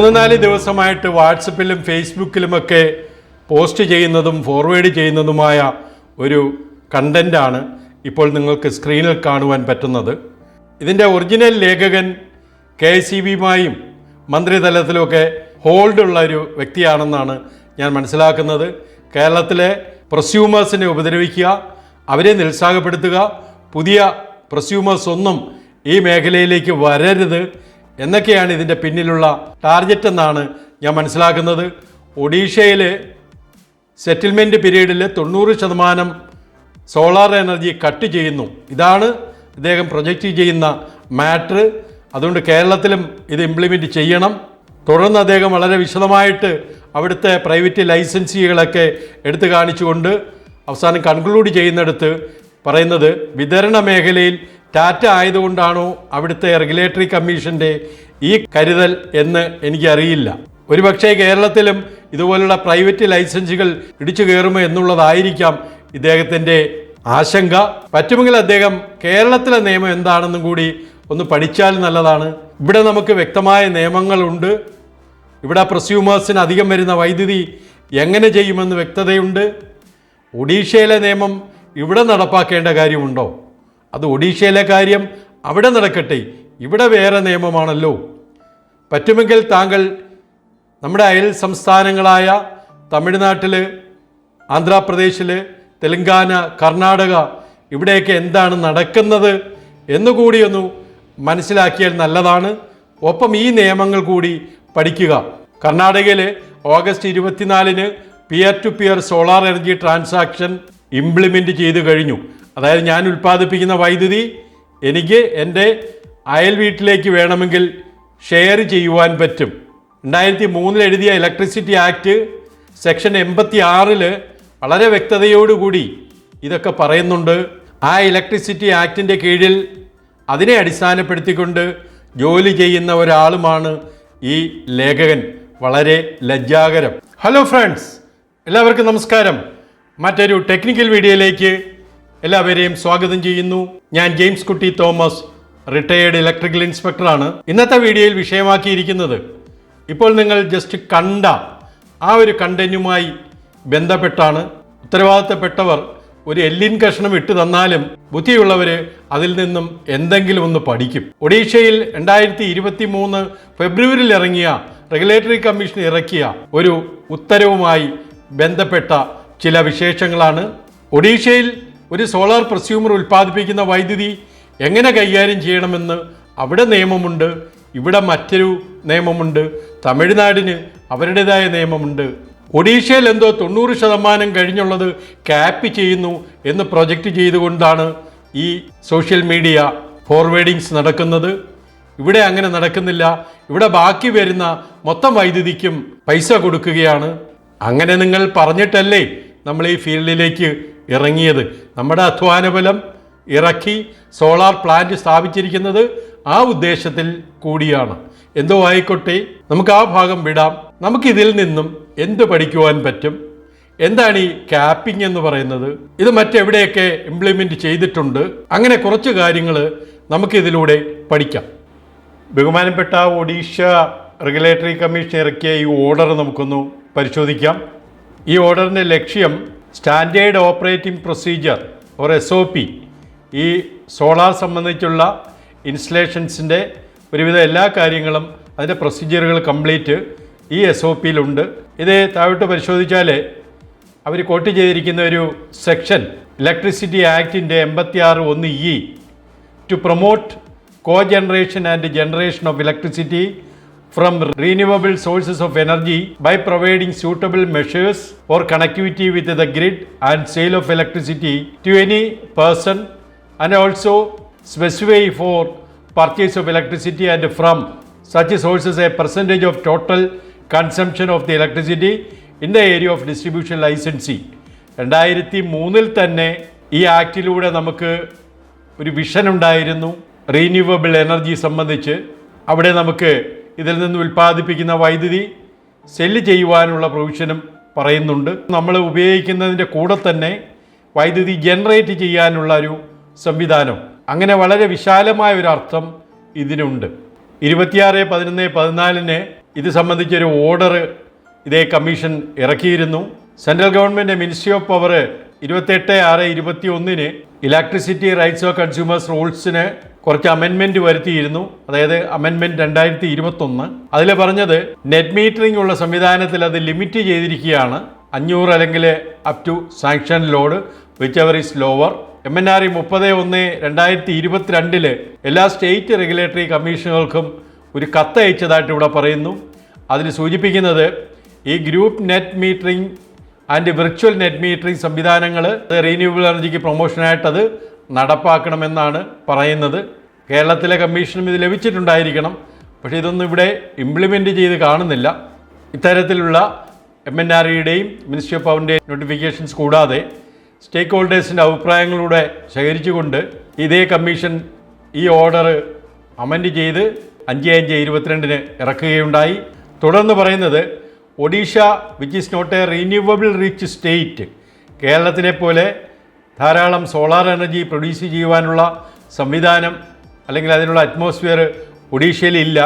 മൂന്ന് നാല് ദിവസമായിട്ട് വാട്സപ്പിലും ഫേസ്ബുക്കിലുമൊക്കെ പോസ്റ്റ് ചെയ്യുന്നതും ഫോർവേഡ് ചെയ്യുന്നതുമായ ഒരു കണ്ടന്റാണ് ഇപ്പോൾ നിങ്ങൾക്ക് സ്ക്രീനിൽ കാണുവാൻ പറ്റുന്നത്. ഇതിന്റെ ഒറിജിനൽ ലേഖകൻ കെ സി ബിയുമായും മന്ത്രിതലത്തിലുമൊക്കെ ഹോൾഡുള്ള ഒരു വ്യക്തിയാണെന്നാണ് ഞാൻ മനസ്സിലാക്കുന്നത്. കേരളത്തിലെ പ്രസ്യൂമേഴ്സിനെ ഉപദ്രവിക്കുക അവരെ നിരുത്സാഹപ്പെടുത്തുക പുതിയ പ്രസ്യൂമേഴ്സ് ഒന്നും ഈ മേഖലയിലേക്ക് വരരുത് എന്നൊക്കെയാണ് ഇതിന്റെ പിന്നിലുള്ള ടാർഗറ്റ് എന്നാണ് ഞാൻ മനസ്സിലാക്കുന്നത്. ഒഡീഷയിൽ സെറ്റിൽമെന്റ് പീരീഡിൽ തൊണ്ണൂറ് ശതമാനം സോളാർ എനർജി കട്ട് ചെയ്യുന്നു. ഇതാണ് ഇദ്ദേഹം പ്രൊജക്റ്റ് ചെയ്യുന്ന മാറ്റർ അതുകൊണ്ട് കേരളത്തിലും ഇത് ഇംപ്ലിമെന്റ് ചെയ്യണം. തുടർന്ന് അദ്ദേഹം വളരെ വിശദമായിട്ട് അവിടുത്തെ പ്രൈവറ്റ് ലൈസൻസികളൊക്കെ എടുത്തു കാണിച്ചുകൊണ്ട് അവസാനം കൺക്ലൂഡ് ചെയ്യുന്നിടത്ത് പറയുന്നത് വിതരണ മേഖലയിൽ ടാറ്റ ആയതുകൊണ്ടാണോ അവിടുത്തെ റെഗുലേറ്ററി കമ്മീഷന്റെ ഈ കരുതൽ എന്ന് എനിക്കറിയില്ല. ഒരുപക്ഷേ കേരളത്തിലും ഇതുപോലുള്ള പ്രൈവറ്റ് ലൈസൻസുകൾ ഇടിച്ചു കയറുമോ എന്നുള്ളതായിരിക്കാം ഇദ്ദേഹത്തിന്റെ ആശങ്ക. പറ്റുമെങ്കിൽ അദ്ദേഹം കേരളത്തിലെ നിയമം എന്താണെന്നും കൂടി ഒന്ന് പഠിച്ചാൽ നല്ലതാണ്. ഇവിടെ നമുക്ക് വ്യക്തമായ നിയമങ്ങളുണ്ട്. ഇവിടെ പ്രസ്യൂമേഴ്സിന് അധികം വരുന്ന വൈദ്യുതി എങ്ങനെ ചെയ്യുമെന്ന് വ്യക്തതയുണ്ട്. ഒഡീഷയിലെ നിയമം ഇവിടെ നടപ്പാക്കേണ്ട കാര്യമുണ്ടോ? അത് ഒഡീഷയിലെ കാര്യം അവിടെ നടക്കട്ടെ. ഇവിടെ വേറെ നിയമമാണല്ലോ. പറ്റുമെങ്കിൽ താങ്കൾ നമ്മുടെ അയൽ സംസ്ഥാനങ്ങളായ തമിഴ്നാട്ടിൽ ആന്ധ്രാപ്രദേശിൽ തെലങ്കാന കർണാടക ഇവിടെയൊക്കെ എന്താണ് നടക്കുന്നത് എന്നുകൂടിയൊന്നു മനസ്സിലാക്കിയാൽ നല്ലതാണ്. ഒപ്പം ഈ നിയമങ്ങൾ കൂടി പഠിക്കുക. കർണാടകയിൽ ഓഗസ്റ്റ് ഇരുപത്തിനാലിന് peer to peer solar energy transaction implement ചെയ്തു കഴിഞ്ഞു. അതായത് ഞാൻ ഉൽപ്പാദിപ്പിക്കുന്ന വൈദ്യുതി എനിക്ക് എന്റെ അയൽ വീട്ടിലേക്ക് വേണമെങ്കിൽ ഷെയർ ചെയ്യുവാൻ പറ്റും. രണ്ടായിരത്തി മൂന്നിൽ എഴുതിയ ഇലക്ട്രിസിറ്റി ആക്ട് സെക്ഷൻ എൺപത്തി ആറിൽ വളരെ വ്യക്തതയോടുകൂടി ഇതൊക്കെ പറയുന്നുണ്ട്. ആ ഇലക്ട്രിസിറ്റി ആക്ടിന്റെ കീഴിൽ അതിനെ അടിസ്ഥാനപ്പെടുത്തിക്കൊണ്ട് ജോലി ചെയ്യുന്ന ഒരാളുമാണ് ഈ ലേഖകൻ. വളരെ ലജ്ജാകരം. ഹലോ ഫ്രണ്ട്സ് എല്ലാവർക്കും നമസ്കാരം. മറ്റൊരു ടെക്നിക്കൽ വീഡിയോയിലേക്ക് എല്ലാവരെയും സ്വാഗതം ചെയ്യുന്നു. ഞാൻ ജെയിംസ് കുട്ടി തോമസ് റിട്ടയേർഡ് ഇലക്ട്രിക്കൽ ഇൻസ്പെക്ടറാണ് ഇന്നത്തെ വീഡിയോയിൽ വിഷയമാക്കിയിരിക്കുന്നത് ഇപ്പോൾ നിങ്ങൾ ജസ്റ്റ് കണ്ട ആ ഒരു കണ്ടന്റുമായി ബന്ധപ്പെട്ടാണ്. ഉത്തരവാദിത്തപ്പെട്ടവർ ഒരു എല്ലിൻ കഷ്ണം ഇട്ട് തന്നാലും ബുദ്ധിയുള്ളവർ അതിൽ നിന്നും എന്തെങ്കിലും ഒന്ന് പഠിക്കും. ഒഡീഷയിൽ രണ്ടായിരത്തി ഇരുപത്തി മൂന്ന് ഫെബ്രുവരിയിൽ ഇറങ്ങിയ റെഗുലേറ്ററി കമ്മീഷൻ ഇറക്കിയ ഒരു ഉത്തരവുമായി ബന്ധപ്പെട്ട ചില വിശേഷങ്ങളാണ്. ഒഡീഷയിൽ ഒരു സോളാർ പ്രസ്യൂമർ ഉൽപ്പാദിപ്പിക്കുന്ന വൈദ്യുതി എങ്ങനെ കൈകാര്യം ചെയ്യണമെന്ന് അവിടെ നിയമമുണ്ട് ഇവിടെ മറ്റൊരു നിയമമുണ്ട് തമിഴ്നാടിന് അവരുടേതായ നിയമമുണ്ട്. ഒഡീഷയിൽ എന്തോ തൊണ്ണൂറ് ശതമാനം കഴിഞ്ഞുള്ളത് ക്യാപ്പ് ചെയ്യുന്നു എന്ന് പ്രൊജക്റ്റ് ചെയ്തുകൊണ്ടാണ് ഈ സോഷ്യൽ മീഡിയ ഫോർവേഡിങ്സ് നടക്കുന്നത്. ഇവിടെ അങ്ങനെ നടക്കുന്നില്ല. ഇവിടെ ബാക്കി വരുന്ന മൊത്തം വൈദ്യുതിക്കും പൈസ കൊടുക്കുകയാണ്. അങ്ങനെ നിങ്ങൾ പറഞ്ഞിട്ടല്ലേ നമ്മൾ ഈ ഫീൽഡിലേക്ക് ഇറങ്ങിയത്. നമ്മുടെ അധ്വാനബലം ഇറക്കി സോളാർ പ്ലാന്റ് സ്ഥാപിച്ചിരിക്കുന്നത് ആ ഉദ്ദേശത്തിൽ കൂടിയാണ്. എന്തോ ആയിക്കോട്ടെ നമുക്ക് ആ ഭാഗം വിടാം. നമുക്കിതിൽ നിന്നും എന്ത് പഠിക്കുവാൻ പറ്റും? എന്താണ് ഈ ക്യാപ്പിംഗ് എന്ന് പറയുന്നത്? ഇത് മറ്റെവിടെയൊക്കെ ഇംപ്ലിമെന്റ് ചെയ്തിട്ടുണ്ട്? അങ്ങനെ കുറച്ച് കാര്യങ്ങൾ നമുക്കിതിലൂടെ പഠിക്കാം. ബഹുമാനപ്പെട്ട ഒഡീഷ റെഗുലേറ്ററി കമ്മീഷൻ ഇറക്കിയ ഈ ഓർഡർ നമുക്കൊന്ന് പരിശോധിക്കാം. ഈ ഓർഡറിന്റെ ലക്ഷ്യം standard operating procedure or S O P ഈ സോളാർ സംബന്ധിച്ചുള്ള ഇൻസ്റ്റലേഷൻസിന്റെ ഒരുവിധ എല്ലാ കാര്യങ്ങളും അതിന്റെ പ്രൊസീജിയറുകൾ കംപ്ലീറ്റ് ഈ എസ് ഒ പിയിലുണ്ട് ഇത് താഴോട്ട് പരിശോധിച്ചാൽ അവർ കോട്ട് ചെയ്തിരിക്കുന്ന ഒരു സെക്ഷൻ ഇലക്ട്രിസിറ്റി ആക്ടിന്റെ എൺപത്തി ആറ് ഒന്ന് e to promote cogeneration and generation of electricity from renewable sources of energy by providing suitable measures or connectivity with the grid and sale of electricity to any person and also specify for purchase of electricity and from such sources a percentage of total consumption of the electricity in the area of distribution licensee രണ്ടായിരത്തി മൂന്നിൽ തന്നെ ഈ ആക്ടിലൂടെ നമുക്ക് ഒരു vision ഉണ്ടായിരുന്നു renewable energy സംബന്ധിച്ച് അവിടെ നമുക്ക് ഇതിൽ നിന്ന് ഉൽപ്പാദിപ്പിക്കുന്ന വൈദ്യുതി സെല്ല് ചെയ്യുവാനുള്ള പ്രൊവിഷനും പറയുന്നുണ്ട്. നമ്മൾ ഉപയോഗിക്കുന്നതിന്റെ കൂടെ തന്നെ വൈദ്യുതി ജനറേറ്റ് ചെയ്യാനുള്ള ഒരു സംവിധാനം. അങ്ങനെ വളരെ വിശാലമായ ഒരു അർത്ഥം ഇതിനുണ്ട്. ഇരുപത്തിയാറ് പതിനൊന്ന് പതിനാലിന് ഇത് സംബന്ധിച്ചൊരു ഓർഡർ ഇതേ commission ഇറക്കിയിരുന്നു. Central government ministry of power ഇരുപത്തെട്ട് ആറ് ഇരുപത്തി ഒന്നിന് ഇലക്ട്രിസിറ്റി റൈറ്റ്സ് ഓഫ് കൺസ്യൂമേഴ്സ് റൂൾസിന് കുറച്ച് അമെൻമെന്റ് വരുത്തിയിരുന്നു. അതായത് അമെൻമെന്റ് രണ്ടായിരത്തി ഇരുപത്തൊന്ന് അതിൽ പറഞ്ഞത് നെറ്റ് മീറ്ററിംഗ് ഉള്ള സംവിധാനത്തിൽ അത് ലിമിറ്റ് ചെയ്തിരിക്കുകയാണ്. അഞ്ഞൂറ് അല്ലെങ്കിൽ up to sanction load whichever is lower M N R E മുപ്പത് ഒന്ന് രണ്ടായിരത്തി ഇരുപത്തിരണ്ടിൽ എല്ലാ സ്റ്റേറ്റ് റെഗുലേറ്ററി കമ്മീഷനുകൾക്കും ഒരു കത്ത് അയച്ചതായിട്ട് ഇവിടെ പറയുന്നു. അതിൽ സൂചിപ്പിക്കുന്നത് ഈ group net metering and virtual net metering സംവിധാനങ്ങൾ റീന്യൂവബിൾ എനർജിക്ക് പ്രൊമോഷനായിട്ടത് നടപ്പാക്കണമെന്നാണ് പറയുന്നത്. കേരളത്തിലെ കമ്മീഷനും ഇത് ലഭിച്ചിട്ടുണ്ടായിരിക്കണം. പക്ഷേ ഇതൊന്നും ഇവിടെ ഇംപ്ലിമെന്റ് ചെയ്ത് കാണുന്നില്ല. ഇത്തരത്തിലുള്ള എം എൻ ആർ ഇയുടെയും മിനിസ്ട്രി ഓഫ് പവറിന്റെയും നോട്ടിഫിക്കേഷൻസ് കൂടാതെ സ്റ്റേക്ക് ഹോൾഡേഴ്സിന്റെ അഭിപ്രായങ്ങളിലൂടെ ശേഖരിച്ചുകൊണ്ട് ഇതേ കമ്മീഷൻ ഈ ഓർഡർ അമെൻഡ് ചെയ്ത് അഞ്ച് അഞ്ച് ഇരുപത്തിരണ്ടിന് ഇറക്കുകയുണ്ടായി. തുടർന്ന് പറയുന്നത് Odisha which is not a renewable rich state കേരളത്തിനെ പോലെ ധാരാളം സോളാർ എനർജി പ്രൊഡ്യൂസ് ചെയ്യുവാനുള്ള സംവിധാനം അല്ലെങ്കിൽ അതിനുള്ള അറ്റ്മോസ്ഫിയർ ഒഡീഷയിലില്ല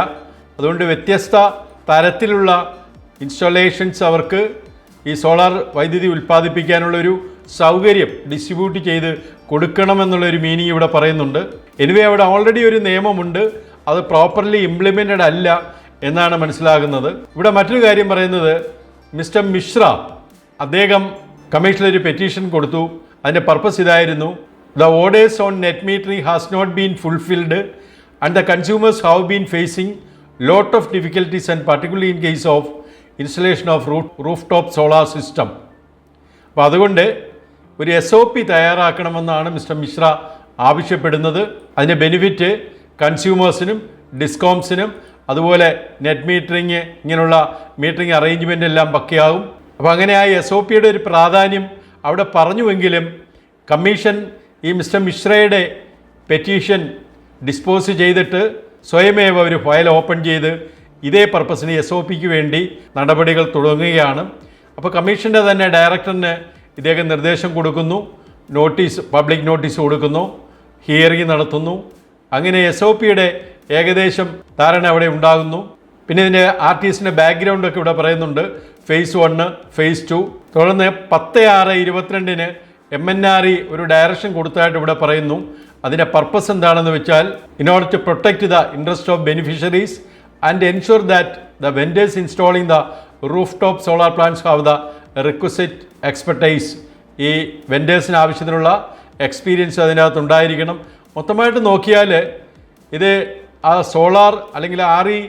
അതുകൊണ്ട് വ്യത്യസ്ത തരത്തിലുള്ള ഇൻസ്റ്റാളേഷൻസ് അവർക്ക് ഈ സോളാർ വൈദ്യുതി ഉൽപ്പാദിപ്പിക്കാനുള്ളൊരു സൗകര്യം ഡിസ്ട്രിബ്യൂട്ട് ചെയ്ത് കൊടുക്കണമെന്നുള്ളൊരു മീനിങ് ഇവിടെ പറയുന്നുണ്ട്. എനിവേ അവിടെ ഓൾറെഡി ഒരു നിയമമുണ്ട്. അത് പ്രോപ്പർലി ഇംപ്ലിമെന്റഡ് അല്ല. എന്നാണ് മനസ്സിലാകുന്നത്. ഇവിടെ മറ്റൊരു കാര്യം പറയുന്നത് മിസ്റ്റർ മിശ്ര അദ്ദേഹം കമ്മീഷനിൽ ഒരു പെറ്റീഷൻ കൊടുത്തു. അതിന്റെ പർപ്പസ് ഇതായിരുന്നു the orders on net metering has not been fulfilled and the consumers have been facing lot of difficulties and particularly in case of installation of roof roof top solar system അപ്പോൾ അതുകൊണ്ട് ഒരു S O P തയ്യാറാക്കണമെന്നാണ് mister Mishra ആവശ്യപ്പെടുന്നത്. അതിന്റെ benefit കൺസ്യൂമേഴ്സിനും ഡിസ്കോംസിനും അതുപോലെ net metering ഇങ്ങനെയുള്ള മീറ്ററിങ് അറേഞ്ച്മെന്റ് എല്ലാം പക്കയാകും. അപ്പോൾ അങ്ങനെ ആ എസ് ഒ പിയുടെ ഒരു പ്രാധാന്യം അവിടെ പറഞ്ഞുവെങ്കിലും കമ്മീഷൻ ഈ മിസ്റ്റർ മിശ്രയുടെ പെറ്റീഷൻ ഡിസ്പോസ് ചെയ്തിട്ട് സ്വയമേവ ഒരു ഫയൽ ഓപ്പൺ ചെയ്ത് ഇതേ പർപ്പസിന് എസ് ഒ പിക്ക് വേണ്ടി നടപടികൾ തുടങ്ങുകയാണ്. അപ്പോൾ കമ്മീഷന്റെ തന്നെ ഡയറക്ടറിന് ഇദ്ദേഹം നിർദ്ദേശം കൊടുക്കുന്നു നോട്ടീസ് പബ്ലിക് നോട്ടീസ് കൊടുക്കുന്നു ഹിയറിംഗ് നടത്തുന്നു. അങ്ങനെ എസ് ഒ പിയുടെ ഏകദേശം ധാരണ അവിടെ ഉണ്ടാകുന്നു. പിന്നെ ഇതിന്റെ ആർട്ടിസ്റ്റിന്റെ ബാക്ക്ഗ്രൗണ്ട് ഒക്കെ ഇവിടെ പറയുന്നുണ്ട്. ഫേസ് വണ്ണ് ഫേസ് ടു തുടർന്ന് പത്ത് ആറ് ഇരുപത്തിരണ്ടിന് എം എൻ ആർ ഇ ഒരു ഡയറക്ഷൻ കൊടുത്തതായിട്ട് ഇവിടെ പറയുന്നു. അതിന്റെ പർപ്പസ് എന്താണെന്ന് വെച്ചാൽ in order to protect the interest of beneficiaries and ensure that the vendors installing the roof top solar plants have the requisite expertise ഈ വെൻഡേഴ്സിന് ആവശ്യത്തിനുള്ള എക്സ്പീരിയൻസ് അതിനകത്ത് ഉണ്ടായിരിക്കണം. മൊത്തമായിട്ട് നോക്കിയാൽ ഇത് ആ സോളാർ അല്ലെങ്കിൽ ആർ ഇ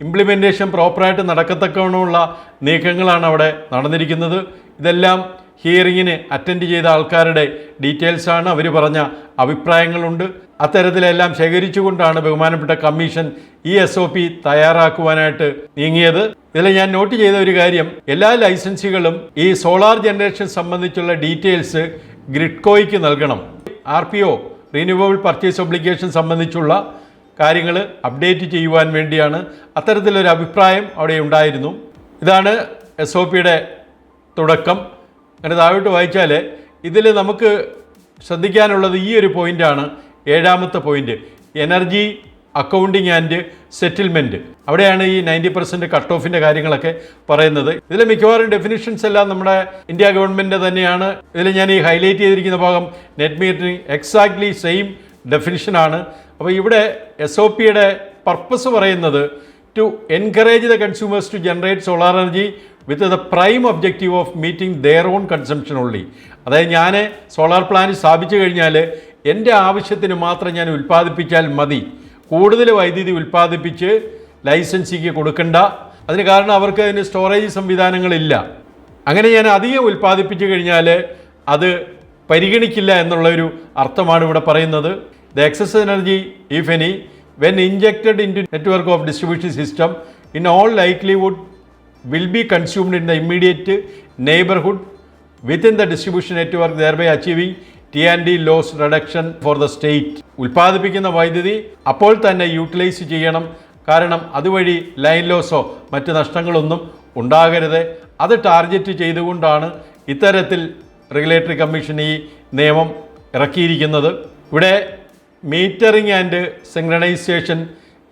ഇംപ്ലിമെന്റേഷൻ പ്രോപ്പറായിട്ട് നടക്കത്തക്കവണ്ണമുള്ള നീക്കങ്ങളാണ് അവിടെ നടന്നിരിക്കുന്നത്. ഇതെല്ലാം ഹിയറിങ്ങിന് അറ്റൻഡ് ചെയ്ത ആൾക്കാരുടെ ഡീറ്റെയിൽസാണ് അവർ പറഞ്ഞ അഭിപ്രായങ്ങളുണ്ട്. അത്തരത്തിലെല്ലാം ശേഖരിച്ചുകൊണ്ടാണ് ബഹുമാനപ്പെട്ട കമ്മീഷൻ ഈ എസ് ഒ പി തയ്യാറാക്കുവാനായിട്ട് നീങ്ങിയത്. ഇതിൽ ഞാൻ നോട്ട് ചെയ്ത ഒരു കാര്യം എല്ലാ ലൈസൻസുകളും ഈ സോളാർ ജനറേഷൻ സംബന്ധിച്ചുള്ള ഡീറ്റെയിൽസ് ഗ്രിഡ്കോയ്ക്ക് നൽകണം. R P O renewable purchase obligation സംബന്ധിച്ചുള്ള കാര്യങ്ങൾ അപ്ഡേറ്റ് ചെയ്യുവാൻ വേണ്ടിയാണ് അത്തരത്തിലൊരു അഭിപ്രായം അവിടെ ഉണ്ടായിരുന്നു. ഇതാണ് എസ് ഒ പിയുടെ തുടക്കം. അങ്ങനെ താഴോട്ട് വായിച്ചാൽ ഇതിൽ നമുക്ക് ശ്രദ്ധിക്കാനുള്ളത് ഈ ഒരു പോയിന്റാണ് ഏഴാമത്തെ point energy accounting and settlement അവിടെയാണ് ഈ നയന്റി പെർസെന്റ് കട്ട് ഓഫിന്റെ കാര്യങ്ങളൊക്കെ പറയുന്നത്. ഇതിലെ മിക്കവാറും ഡെഫിനിഷൻസ് എല്ലാം നമ്മുടെ ഇന്ത്യ ഗവൺമെന്റ് തന്നെയാണ്. ഇതിൽ ഞാൻ ഈ ഹൈലൈറ്റ് ചെയ്തിരിക്കുന്ന ഭാഗം നെറ്റ് മീറ്ററിങ് എക്സാക്ട്ലി സെയിം ഡെഫിനിഷനാണ് അപ്പോൾ ഇവിടെ എസ് ഒ പിയുടെ പർപ്പസ് പറയുന്നത് to encourage the consumers to generate solar energy with the prime objective of meeting their own consumption only അതായത് ഞാൻ സോളാർ പ്ലാന്റ് സ്ഥാപിച്ചു കഴിഞ്ഞാൽ എന്റെ ആവശ്യത്തിന് മാത്രം ഞാൻ ഉൽപ്പാദിപ്പിച്ചാൽ മതി. കൂടുതൽ വൈദ്യുതി ഉൽപ്പാദിപ്പിച്ച് ലൈസൻസിക്ക് കൊടുക്കണ്ട. അതിന് കാരണം അവർക്ക് അതിന് സ്റ്റോറേജ് സംവിധാനങ്ങളില്ല. അങ്ങനെ ഞാൻ അധികം ഉൽപ്പാദിപ്പിച്ചു കഴിഞ്ഞാൽ അത് പരിഗണിക്കില്ല എന്നുള്ള ഒരു അർത്ഥമാണ് ഇവിടെ പറയുന്നത്. The excess energy if any when injected into network of distribution system in all likelihood will be consumed in the immediate neighbourhood within the distribution network thereby achieving T and D loss reduction for the state ഉൽപ്പാദിപ്പിക്കുന്ന വൈദ്യുതി അപ്പോൾ തന്നെ utilise ചെയ്യണം. കാരണം അതുവഴി line ലോസോ മറ്റ് നഷ്ടങ്ങളൊന്നും ഉണ്ടാകരുത്. അത് ടാർഗറ്റ് ചെയ്തുകൊണ്ടാണ് ഇത്തരത്തിൽ റെഗുലേറ്ററി കമ്മീഷൻ ഈ നിയമം ഇറക്കിയിരിക്കുന്നത്. ഇവിടെ metering and synchronization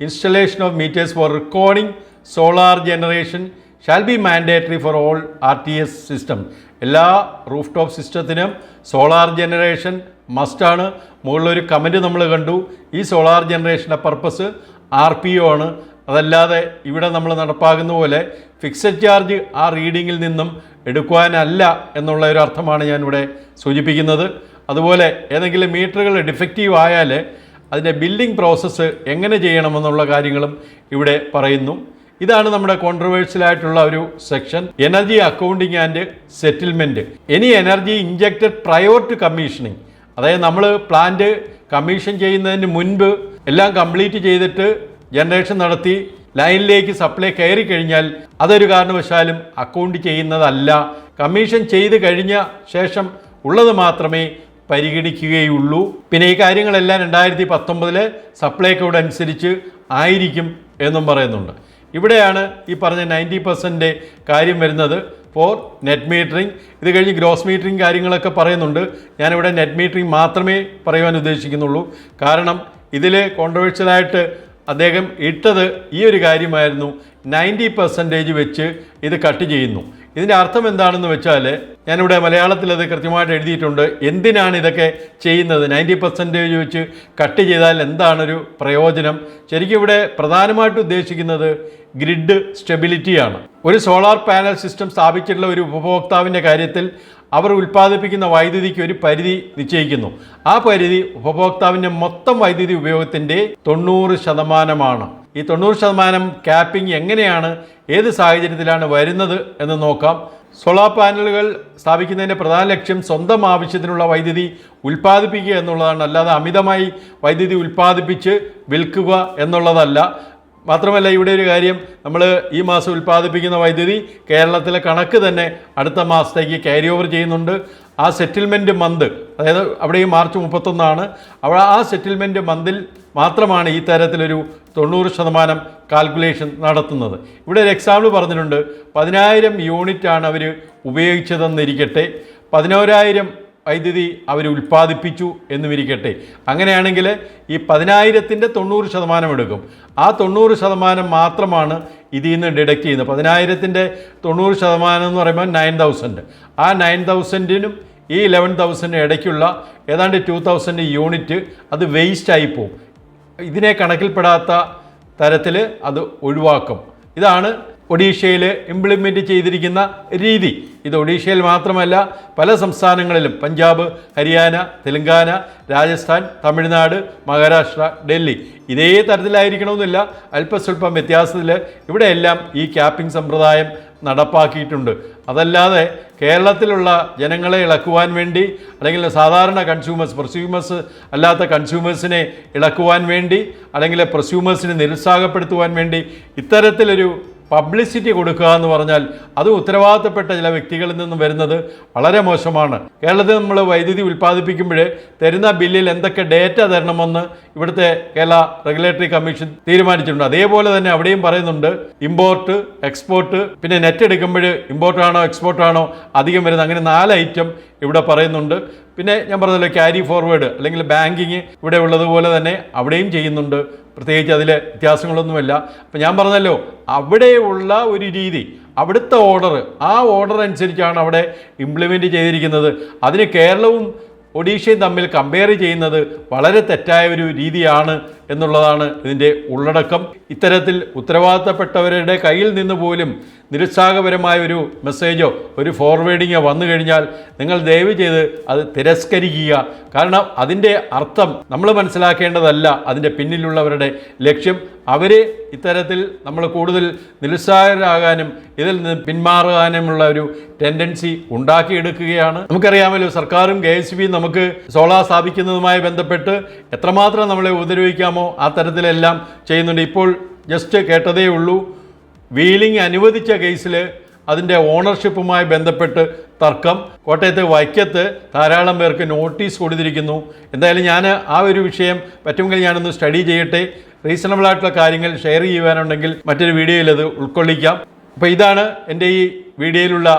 installation of meters for recording solar generation shall be mandatory for all R T S system എല്ലാ റൂഫ് ടോപ്പ് സിസ്റ്റത്തിനും സോളാർ ജനറേഷൻ മസ്റ്റാണ് മുകളിലൊരു കമന്റ് നമ്മൾ കണ്ടു. ഈ സോളാർ ജനറേഷന്റെ പർപ്പസ് ആർ പി ഒ ആണ്. അതല്ലാതെ ഇവിടെ നമ്മൾ നടപ്പാകുന്ന പോലെ ഫിക്സഡ് ചാർജ് ആ റീഡിങ്ങിൽ നിന്നും എടുക്കുവാനല്ല എന്നുള്ള ഒരു അർത്ഥമാണ് ഞാനിവിടെ സൂചിപ്പിക്കുന്നത്. അതുപോലെ ഏതെങ്കിലും മീറ്ററുകൾ ഡിഫക്റ്റീവ് ആയാൽ അതിന്റെ ബില്ലിംഗ് പ്രോസസ്സ് എങ്ങനെ ചെയ്യണമെന്നുള്ള കാര്യങ്ങളും ഇവിടെ പറയുന്നു. ഇതാണ് നമ്മുടെ കോൺട്രവേഴ്സ്യൽ ആയിട്ടുള്ള ഒരു section energy accounting and settlement any energy injected prior to commissioning അതായത് നമ്മൾ പ്ലാന്റ് കമ്മീഷൻ ചെയ്യുന്നതിന് മുൻപ് എല്ലാം കംപ്ലീറ്റ് ചെയ്തിട്ട് ജനറേഷൻ നടത്തി ലൈനിലേക്ക് സപ്ലൈ കയറി കഴിഞ്ഞാൽ അതൊരു കാരണവശാലും അക്കൗണ്ട് ചെയ്യുന്നതല്ല. കമ്മീഷൻ ചെയ്ത് കഴിഞ്ഞ ശേഷം ഉള്ളത് മാത്രമേ പരിഗണിക്കുകയുള്ളൂ. പിന്നെ ഈ കാര്യങ്ങളെല്ലാം രണ്ടായിരത്തി പത്തൊമ്പതിലെ സപ്ലൈ കോഡ് അനുസരിച്ച് ആയിരിക്കും എന്നും പറയുന്നുണ്ട്. ഇവിടെയാണ് ഈ പറഞ്ഞ നയന്റി പെർസെന്റ് കാര്യം വരുന്നത്. ഫോർ നെറ്റ് മീറ്ററിംഗ് ഇത് കഴിഞ്ഞ് ഗ്രോസ് മീറ്ററിംഗ് കാര്യങ്ങളൊക്കെ പറയുന്നുണ്ട്. ഞാനിവിടെ നെറ്റ് മീറ്ററിംഗ് മാത്രമേ പറയുവാൻ ഉദ്ദേശിക്കുന്നുള്ളൂ. കാരണം ഇതിൽ കോൺട്രവേഴ്ഷ്യലായിട്ട് അദ്ദേഹം ഇട്ടത് ഈ ഒരു കാര്യമായിരുന്നു. നയന്റി പെർസെന്റേജ് വെച്ച് ഇത് കട്ട് ചെയ്യുന്നു. ഇതിന്റെ അർത്ഥം എന്താണെന്ന് വെച്ചാൽ ഞാനിവിടെ മലയാളത്തിൽ അത് കൃത്യമായിട്ട് എഴുതിയിട്ടുണ്ട്. എന്തിനാണ് ഇതൊക്കെ ചെയ്യുന്നത്? നയന്റി പെർസെന്റേജ് വെച്ച് കട്ട് ചെയ്താൽ എന്താണൊരു പ്രയോജനം? ശരിക്കും ഇവിടെ പ്രധാനമായിട്ട് ഉദ്ദേശിക്കുന്നത് ഗ്രിഡ് സ്റ്റെബിലിറ്റിയാണ്. ഒരു സോളാർ പാനൽ സിസ്റ്റം സ്ഥാപിച്ചിട്ടുള്ള ഒരു ഉപഭോക്താവിന്റെ കാര്യത്തിൽ അവർ ഉൽപ്പാദിപ്പിക്കുന്ന വൈദ്യുതിക്ക് ഒരു പരിധി നിശ്ചയിക്കുന്നു. ആ പരിധി ഉപഭോക്താവിന്റെ മൊത്തം വൈദ്യുതി ഉപയോഗത്തിന്റെ തൊണ്ണൂറ് ശതമാനമാണ്. ഈ തൊണ്ണൂറ് ശതമാനം ക്യാപ്പിംഗ് എങ്ങനെയാണ് ഏത് സാഹചര്യത്തിലാണ് വരുന്നത് എന്ന് നോക്കാം. സോളാർ പാനലുകൾ സ്ഥാപിക്കുന്നതിന്റെ പ്രധാന ലക്ഷ്യം സ്വന്തം ആവശ്യത്തിനുള്ള വൈദ്യുതി ഉൽപ്പാദിപ്പിക്കുക എന്നുള്ളതാണ്. അല്ലാതെ അമിതമായി വൈദ്യുതി ഉൽപ്പാദിപ്പിച്ച് വിൽക്കുക എന്നുള്ളതല്ല. മാത്രമല്ല ഇവിടെ ഒരു കാര്യം നമ്മൾ ഈ മാസം ഉൽപ്പാദിപ്പിക്കുന്ന വൈദ്യുതി കേരളത്തിലെ കണക്ക് തന്നെ അടുത്ത മാസത്തേക്ക് ക്യാരി ഓവർ ചെയ്യുന്നുണ്ട്. ആ സെറ്റിൽമെന്റ് മന്ത് അതായത് അവിടെ ഈ മാർച്ച് മുപ്പത്തൊന്നാണ് അവിടെ ആ സെറ്റിൽമെന്റ് മന്തിൽ മാത്രമാണ് ഈ തരത്തിലൊരു തൊണ്ണൂറ് ശതമാനം കാൽക്കുലേഷൻ നടത്തുന്നത്. ഇവിടെ ഒരു എക്സാമ്പിൾ പറഞ്ഞിട്ടുണ്ട്. പതിനായിരം യൂണിറ്റാണ് അവർ ഉപയോഗിച്ചതെന്നിരിക്കട്ടെ. പതിനോരായിരം വൈദ്യുതി അവർ ഉൽപ്പാദിപ്പിച്ചു എന്നുമിരിക്കട്ടെ. അങ്ങനെയാണെങ്കിൽ ഈ പതിനായിരത്തിന്റെ തൊണ്ണൂറ് ശതമാനം എടുക്കും. ആ തൊണ്ണൂറ് ശതമാനം മാത്രമാണ് ഇതിൽ നിന്ന് ഡിഡക്റ്റ് ചെയ്യുന്നത്. പതിനായിരത്തിന്റെ തൊണ്ണൂറ് ശതമാനം എന്ന് പറയുമ്പോൾ നയൻ തൗസൻഡ് ആ നയൻ തൗസൻഡിനും ഈ ഇലവൻ തൗസൻഡിനും ഇടയ്ക്കുള്ള ഏതാണ്ട് ടു തൗസൻഡ് യൂണിറ്റ് അത് വേസ്റ്റായി പോകും. ഇതിനെ കണക്കിൽപ്പെടാത്ത തരത്തിൽ അത് ഒഴിവാക്കും. ഇതാണ് ഒഡീഷയിൽ ഇംപ്ലിമെന്റ് ചെയ്തിരിക്കുന്ന രീതി. ഇത് ഒഡീഷയിൽ മാത്രമല്ല പല സംസ്ഥാനങ്ങളിലും. പഞ്ചാബ് ഹരിയാന തെലങ്കാന രാജസ്ഥാൻ തമിഴ്നാട് മഹാരാഷ്ട്ര ഡൽഹി. ഇതേ തരത്തിലായിരിക്കണമെന്നില്ല. അല്പസ്വല്പം വ്യത്യാസത്തിൽ ഇവിടെയെല്ലാം ഈ ക്യാപ്പിംഗ് സമ്പ്രദായം നടപ്പാക്കിയിട്ടുണ്ട്. അതല്ലാതെ കേരളത്തിലുള്ള ജനങ്ങളെ ഇളക്കുവാൻ വേണ്ടി അല്ലെങ്കിൽ സാധാരണ കൺസ്യൂമേഴ്സ് പ്രൊസ്യൂമേഴ്സ് അല്ലാത്ത കൺസ്യൂമേഴ്സിനെ ഇളക്കുവാൻ വേണ്ടി അല്ലെങ്കിൽ പ്രൊസ്യൂമേഴ്സിനെ നിരുത്സാഹപ്പെടുത്തുവാൻ വേണ്ടി ഇത്തരത്തിലൊരു പബ്ലിസിറ്റി കൊടുക്കുക എന്ന് പറഞ്ഞാൽ അത് ഉത്തരവാദിത്തപ്പെട്ട ചില വ്യക്തികളിൽ നിന്നും വരുന്നത് വളരെ മോശമാണ്. കേരളത്തിൽ നമ്മൾ വൈദ്യുതി ഉൽപ്പാദിപ്പിക്കുമ്പോൾ തരുന്ന ബില്ലിൽ എന്തൊക്കെ ഡേറ്റ തരണമെന്ന് ഇവിടുത്തെ കേരള റെഗുലേറ്ററി കമ്മീഷൻ തീരുമാനിച്ചിട്ടുണ്ട്. അതേപോലെ തന്നെ അവിടെയും പറയുന്നുണ്ട് ഇമ്പോർട്ട് എക്സ്പോർട്ട് പിന്നെ നെറ്റ് എടുക്കുമ്പോൾ ഇമ്പോർട്ടാണോ എക്സ്പോർട്ടാണോ അധികം വരുന്നത്? അങ്ങനെ നാല് ഐറ്റം ഇവിടെ പറയുന്നുണ്ട്. പിന്നെ ഞാൻ പറഞ്ഞല്ലോ ക്യാരി ഫോർവേഡ് അല്ലെങ്കിൽ ബാങ്കിങ് ഇവിടെ ഉള്ളതുപോലെ തന്നെ അവിടെയും ചെയ്യുന്നുണ്ട്. പ്രത്യേകിച്ച് അതിൽ വ്യത്യാസങ്ങളൊന്നുമില്ല. അപ്പം ഞാൻ പറഞ്ഞല്ലോ അവിടെയുള്ള ഒരു രീതി അവിടുത്തെ ഓർഡർ ആ ഓർഡർ അനുസരിച്ചാണ് അവിടെ ഇംപ്ലിമെന്റ് ചെയ്തിരിക്കുന്നത്. അതിന് കേരളവും ഒഡീഷയും തമ്മിൽ കമ്പയർ ചെയ്യുന്നത് വളരെ തെറ്റായ ഒരു രീതിയാണ് എന്നുള്ളതാണ് ഇതിന്റെ ഉള്ളടക്കം. ഇത്തരത്തിൽ ഉത്തരവാദിത്തപ്പെട്ടവരുടെ കയ്യിൽ നിന്ന് പോലും നിരുത്സാഹപരമായ ഒരു മെസ്സേജോ ഒരു ഫോർവേഡിങ്ങോ വന്നു കഴിഞ്ഞാൽ നിങ്ങൾ ദയവ് ചെയ്ത് അത് തിരസ്കരിക്കുക. കാരണം അതിന്റെ അർത്ഥം നമ്മൾ മനസ്സിലാക്കേണ്ടതല്ല. അതിന്റെ പിന്നിലുള്ളവരുടെ ലക്ഷ്യം. അവർ ഇത്തരത്തിൽ നമ്മൾ കൂടുതൽ നിരുത്സാഹരാകാനും ഇതിൽ നിന്ന് പിന്മാറാനുമുള്ള ഒരു ടെൻഡൻസി ഉണ്ടാക്കിയെടുക്കുകയാണ്. നമുക്കറിയാമല്ലോ സർക്കാരും കെ എസ് ബിയും നമുക്ക് സോളാർ സ്ഥാപിക്കുന്നതുമായി ബന്ധപ്പെട്ട് എത്രമാത്രം നമ്മളെ ഉപദ്രവിക്കാമോ ആ തരത്തിലെല്ലാം ചെയ്യുന്നുണ്ട്. ഇപ്പോൾ ജസ്റ്റ് കേട്ടതേ ഉള്ളൂ. വീലിംഗ് അനുവദിച്ച കേസിൽ അതിന്റെ ഓണർഷിപ്പുമായി ബന്ധപ്പെട്ട് തർക്കം. കോട്ടയത്ത് വൈക്കത്ത് ധാരാളം പേർക്ക് നോട്ടീസ് കൊടുത്തിരിക്കുന്നു. എന്തായാലും ഞാൻ ആ ഒരു വിഷയം പറ്റുമെങ്കിൽ ഞാനൊന്ന് സ്റ്റഡി ചെയ്യട്ടെ. റീസണബിൾ ആയിട്ടുള്ള കാര്യങ്ങൾ ഷെയർ ചെയ്യുവാനുണ്ടെങ്കിൽ മറ്റൊരു വീഡിയോയിൽ അത് ഉൾക്കൊള്ളിക്കാം. അപ്പോൾ ഇതാണ് എന്റെ ഈ വീഡിയോയിലുള്ള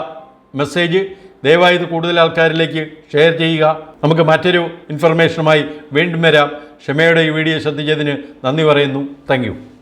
മെസ്സേജ്. ദയവായി ഇത് കൂടുതൽ ആൾക്കാരിലേക്ക് ഷെയർ ചെയ്യുക. നമുക്ക് മറ്റൊരു ഇൻഫർമേഷനുമായി വീണ്ടും വരാം. ക്ഷമയുടെ ഈ വീഡിയോ ശ്രദ്ധിച്ചതിന് നന്ദി പറയുന്നു. താങ്ക്